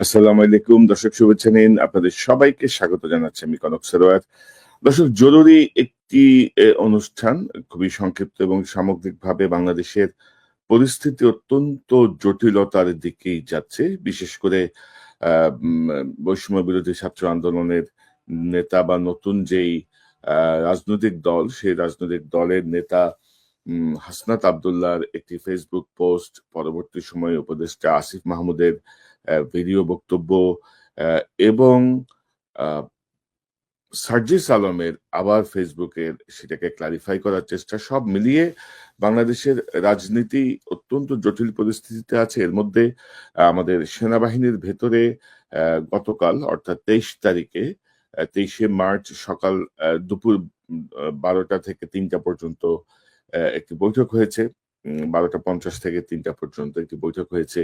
আসসালামু আলাইকুম। দর্শক শুভেচ্ছা নিন। আপনাদের সবাইকে স্বাগত জানাচ্ছি আমি কনক সরোয়ার। দর্শক জরুরি একটি অনুষ্ঠান খুবই সংক্ষিপ্ত এবং সামগ্রিকভাবে বাংলাদেশের পরিস্থিতি অত্যন্ত জটিলতার দিকেই যাচ্ছে। বিশেষ করে বৈষম্য বিরোধী ছাত্র আন্দোলনের নেতা বা নতুন যেই রাজনৈতিক দল সেই রাজনৈতিক দলের নেতা হাসনাত আবদুল্লাহর একটি ফেসবুক পোস্ট পরবর্তী সময়ে উপদেষ্টা আসিফ মাহমুদের আহ, ভিডিও বক্তব্য এবং সার্জিস আলমের আবার ফেসবুকের সেটাকে ক্লারিফাই করার চেষ্টা, সব মিলিয়ে বাংলাদেশের রাজনীতি অত্যন্ত জটিল পরিস্থিতিতে আছে। এর মধ্যে আমাদের সেনাবাহিনীর ভেতরে গতকাল, অর্থাৎ তেইশ তারিখে তেইশে মার্চ সকাল দুপুর বারোটা থেকে তিনটা পর্যন্ত একটি বৈঠক হয়েছে। বারোটা পঞ্চাশ থেকে তিনটা পর্যন্ত একটি বৈঠক হয়েছে।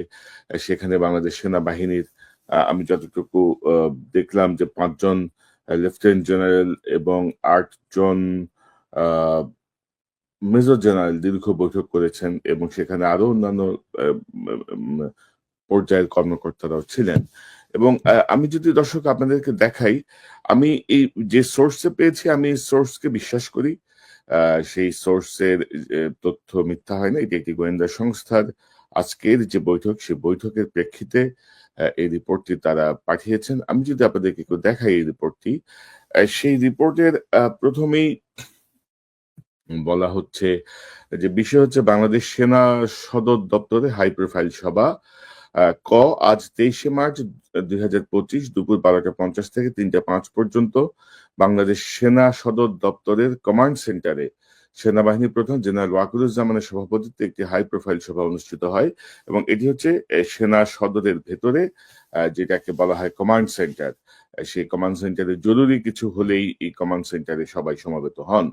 সেখানে বাংলাদেশ সেনাবাহিনীর আমি যতটুকু দেখলাম যে পাঁচজন লেফটেন্যান্ট জেনারেল এবং আটজন মেজর জেনারেল দীর্ঘ বৈঠক করেছেন এবং সেখানে আরও অন্যান্য পর্যায়ের কর্মকর্তারাও ছিলেন। এবং আমি যদি দর্শক আপনাদেরকে দেখাই, আমি এই যে সোর্সে পেয়েছি, আমি এই সোর্সকে বিশ্বাস করি। সেই সোর্সের তথ্য মিথ্যা হয় না এটি একটি গোয়েন্দা সংস্থার আজকের যে বৈঠক সেই বৈঠকের প্রেক্ষিতে এই রিপোর্টটি তারা পাঠিয়েছেন। আমি যদি আপনাদেরকে একটু দেখাই এই রিপোর্টটি সেই রিপোর্টের প্রথমেই বলা হচ্ছে যে বিষয় হচ্ছে বাংলাদেশ সেনা সদর দপ্তরে হাই প্রোফাইল সভা। আহ, ক, আজ তেইশে মার্চ দুই হাজার পঁচিশ দুপুর বারোটা পঞ্চাশ থেকে তিনটা পাঁচ পর্যন্ত বাংলাদেশ সেনা সদর দপ্তরের কমান্ড সেন্টারে সেনাবাহিনী প্রধান জেনারেল ওয়াকুরুজ্জামানের সভাপতিত্বে একটি হাই প্রোফাইল সভা অনুষ্ঠিত হয় এবং এটি হচ্ছে সেনা সদরের ভেতরে যেটাকে বলা হয় কমান্ড সেন্টার। সেই কমান্ড সেন্টারে জরুরি কিছু হলেই এই কমান্ড সেন্টারে সবাই সমাবেত হন।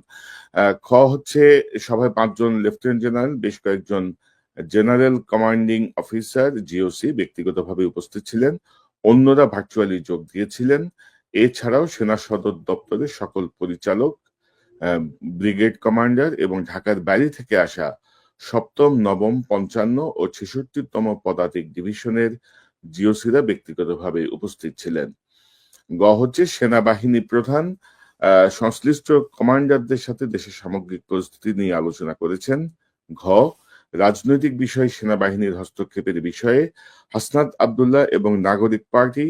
খ হচ্ছে সভায় পাঁচজন লেফটেন্যান্ট জেনারেল, বেশ কয়েকজন জেনারেল কমান্ডিং অফিসার জিওসি ব্যক্তিগতভাবে উপস্থিত ছিলেন। অন্যরা ভার্চুয়ালি যোগ দিয়েছিলেন। এছাড়াও সেনা সদর দপ্তরের সকল পরিচালক ব্রিগেড কমান্ডার এবং ঢাকার বাইরে থেকে আসা সপ্তম, নবম, পঞ্চান্ন ও ছেষট্টিতম পদাতিক ডিভিশনের জিওসিরা ব্যক্তিগতভাবে উপস্থিত ছিলেন। গ হচ্ছে সেনাবাহিনী প্রধান সংশ্লিষ্ট কমান্ডারদের সাথে দেশের সামগ্রিক পরিস্থিতি নিয়ে আলোচনা করেছেন। ঘ রাজনৈতিক বিষয়ে সেনাবাহিনীর হস্তক্ষেপের বিষয়ে হাসনাত আবদুল্লাহ এবং নাগরিক পার্টি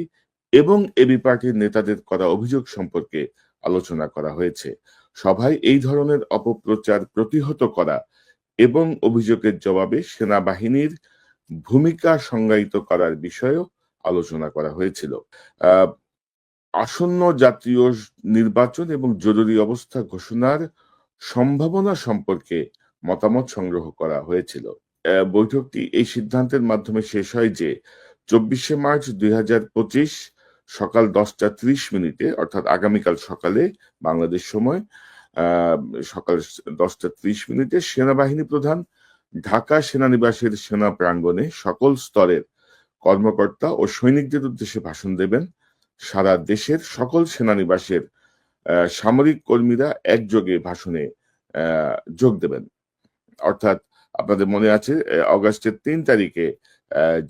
এবং এবি পার্টির নেতাদের করা অভিযোগ সম্পর্কে আলোচনা করা হয়েছে। সভায় এই ধরনের অপপ্রচার প্রতিহত করা এবং অভিযোগের জবাবে সেনাবাহিনীর ভূমিকা সংজ্ঞায়িত করার বিষয়েও আলোচনা করা হয়েছিল। আসন্ন জাতীয় নির্বাচন এবং জরুরি অবস্থা ঘোষণার সম্ভাবনা সম্পর্কে মতামত সংগ্রহ করা হয়েছিল। বৈঠকটি এই সিদ্ধান্তের মাধ্যমে শেষ হয় যে, চব্বিশে মার্চ দুই হাজার পঁচিশ সকাল দশটা ত্রিশ মিনিটে, অর্থাৎ আগামীকাল সকালে, বাংলাদেশ সময় সকাল দশটা ত্রিশ মিনিটে সেনাবাহিনী প্রধান, ঢাকা সেনানিবাসের সেনা প্রাঙ্গণে সকল স্তরের কর্মকর্তা ও সৈনিকদের উদ্দেশ্যে ভাষণ দেবেন। সারা দেশের সকল সেনানিবাসের সামরিক কর্মীরা একযোগে ভাষণে যোগ দেবেন। অর্থাৎ আপনাদের মনে আছে অগাস্টের তিন তারিখে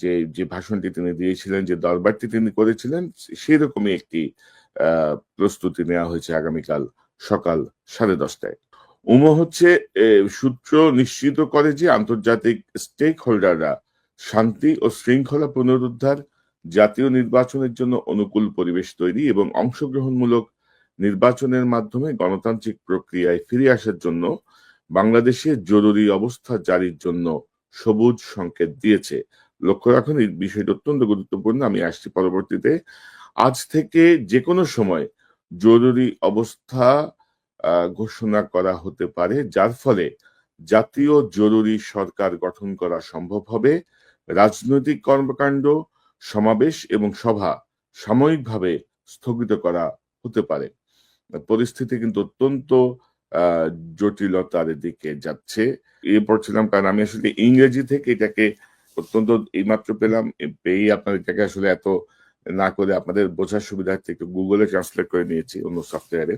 যে যে ভাষণটি তিনি দিয়েছিলেন, যে দরবারটি তিনি করেছিলেন সেই রকমই একটি প্রস্তুতি নেওয়া হয়েছে আগামীকাল সকাল সাড়ে দশটায়। উমো হচ্ছে সূত্র নিশ্চিত করে যে আন্তর্জাতিক স্টেক হোল্ডাররা শান্তি ও শৃঙ্খলা পুনরুদ্ধার, জাতীয় নির্বাচনের জন্য অনুকূল পরিবেশ তৈরি এবং অংশগ্রহণমূলক নির্বাচনের মাধ্যমে গণতান্ত্রিক প্রক্রিয়ায় ফিরে আসার জন্য বাংলাদেশে জরুরি অবস্থা জারির জন্য সবুজ সংকেত দিয়েছে। লক্ষ্য রাখুন, এই বিষয়টি অত্যন্ত গুরুত্বপূর্ণ। আমি আসছি পরবর্তীতে। আজ থেকে যে কোনো সময় জরুরি অবস্থা ঘোষণা করা হতে পারে, যার ফলে জাতীয় জরুরি সরকার গঠন করা সম্ভব হবে। রাজনৈতিক কর্মকাণ্ড, সমাবেশ এবং সভা সাময়িকভাবে স্থগিত করা হতে পারে। পরিস্থিতি কিন্তু অত্যন্ত জটিলতার দিকে যাচ্ছে। এ পড়ছিলাম কারণ আমি আসলে ইংরেজি থেকে এটাকে অত্যন্ত এইমাত্র পেলাম। পেয়ে আপনার এটাকে আসলে এত না করে আপনাদের বোঝার সুবিধার্থে একটু গুগলে ট্রান্সলেট করে নিয়েছি অন্য সফটওয়্যারে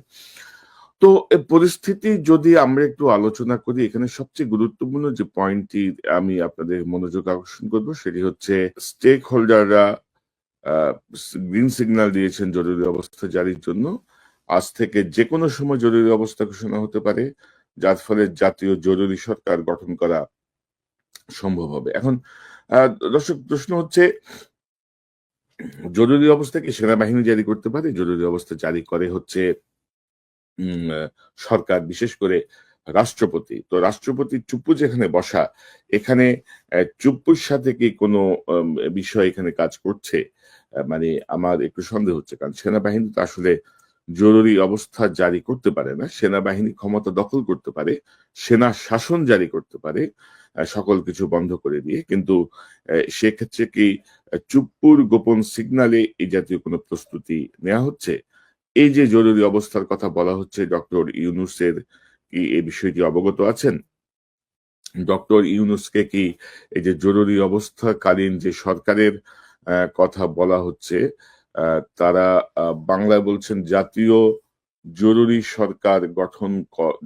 তো পরিস্থিতি যদি আমরা একটু আলোচনা করি, এখানে সবচেয়ে গুরুত্বপূর্ণ যে পয়েন্টটি আমি আপনাদের মনোযোগ আকর্ষণ করব সেটি হচ্ছে স্টেক হোল্ডাররা গ্রিন সিগন্যাল দিয়েছেন জরুরি অবস্থা জারির জন্য। আজ থেকে যে কোনো সময় জরুরি অবস্থা ঘোষণা হতে পারে, যার ফলে জাতীয় জরুরি সরকার গঠন করা সম্ভব হবে। এখন দর্শক, প্রশ্ন হচ্ছে, জরুরি অবস্থা কি সেনাবাহিনী জারি করতে পারে? জরুরি অবস্থা জারি করে হচ্ছে সরকার, বিশেষ করে রাষ্ট্রপতি। তো রাষ্ট্রপতি চুপ্পু যেখানে বসা, এখানে চুপ্পুর সাথে কি কোনো বিষয় এখানে কাজ করছে? মানে আমার একটু সন্দেহ হচ্ছে, কারণ সেনাবাহিনী তো আসলে জরুরি অবস্থা জারি করতে পারে না, সেনাবাহিনী ক্ষমতা দখল করতে পারে, সেনা শাসন জারি করতে পারে সকল কিছু বন্ধ করে দিয়ে। কিন্তু সেক্ষেত্রে কি চুপ্পুর গোপন সিগনালে এই জাতীয় কোনো প্রস্তুতি নেওয়া হচ্ছে? এই যে জরুরি অবস্থার কথা বলা হচ্ছে, ডক্টর ইউনুসের কি এই বিষয়টি অবগত আছেন? ডক্টর ইউনুসকে কি এই যে জরুরি অবস্থাকালীন যে সরকারের কথা বলা হচ্ছে তারা বাংলায় বলছেন জাতীয় জরুরি সরকার গঠন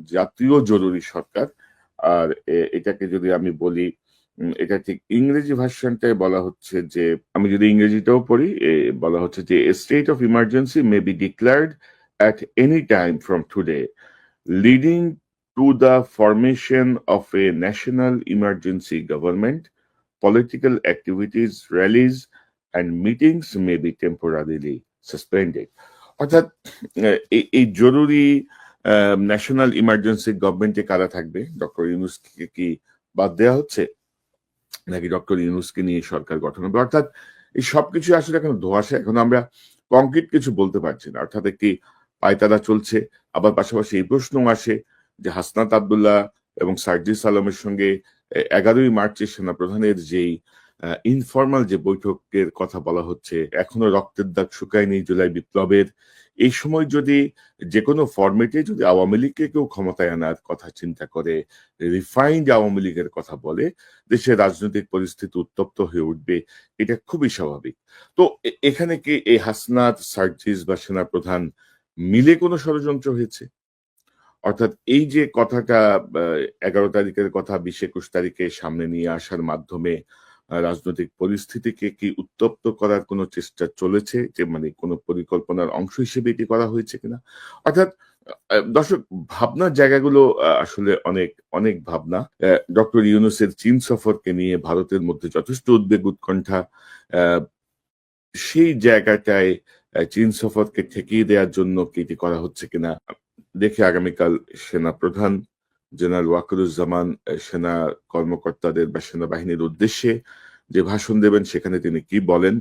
জাতীয় জরুরি সরকার আর এ- এটাকে যদি আমি বলি এটা ঠিক ইংরেজি ভার্সনটায় বলা হচ্ছে যে আমি যদি ইংরেজিটাও পড়ি এ, বলা হচ্ছে যে state of emergency may be declared at any time from today, leading to the formation of a national emergency government. Political activities, rallies, and meetings may be temporarily suspended. অর্থাৎ এই জরুরি ন্যাশনাল ইমার্জেন্সি গভর্নমেন্টে কারা থাকবে? Doctor ইউনুসকে কি বাদ দেওয়া হচ্ছে? নাকি ডক্টর ইউনুসকে নিয়ে সরকার গঠন হবে? অর্থাৎ, এই সবকিছু আসলে এখন ধোয়াশা। এখন আমরা কংক্রিট কিছু বলতে পারছি না। অর্থাৎ, একটি পায়তারা চলছে। আবার পাশাপাশি এই প্রশ্ন আসে যে হাসনাত আবদুল্লাহ এবং সার্জিস আলমের সঙ্গে এগারোই মার্চে সেনাপ্রধানের যেই ইনফর্মাল যে বৈঠকের কথা বলা হচ্ছে, এখনও রক্তের দাগ শুকায়নি জুলাই বিপ্লবের। এই সময় যদি যে কোনো ফরম্যাটে যদি আওয়ামী লীগকে কেউ ক্ষমতায় আনার কথা চিন্তা করে রিফাইন্ড আওয়ামী লীগের কথা বলে দেশের রাজনৈতিক পরিস্থিতি উত্তপ্ত হয়ে উঠবে, এটা খুবই স্বাভাবিক। তো এখানে কি এই হাসনাত, সার্জিস বা সেনাপ্রধান মিলে কোনো ষড়যন্ত্র হয়েছে? অর্থাৎ এই যে কথাটা এগারো তারিখের কথা, বিশ একুশ তারিখে সামনে নিয়ে আসার মাধ্যমে রাজনৈতিক পরিস্থিতিকে কি উত্তপ্ত করার কোনো চেষ্টা চলেছে? যে মানে কোনো পরিকল্পনার অংশ হিসেবে এটি করা হয়েছে কিনা? অর্থাৎ দর্শক, ভাবনার জায়গাগুলো আসলে অনেক অনেক ভাবনা। ডক্টর ইউনুসের চীন সফরকে নিয়ে ভারতের মধ্যে যথেষ্ট উদ্বেগ, উৎকণ্ঠা। সেই জায়গাটায় চীন সফরকে ঠেকিয়ে দেওয়ার জন্য কি এটি করা হচ্ছে কিনা? দেখে আগামীকাল সেনা প্রধান জেনারেল ওয়াকরুজ্জামান সেনা কর্মকর্তাদের বা সেনাবাহিনীর উদ্দেশ্যে যে ভাষণ দেবেন সেখানে তিনি কি বলেন?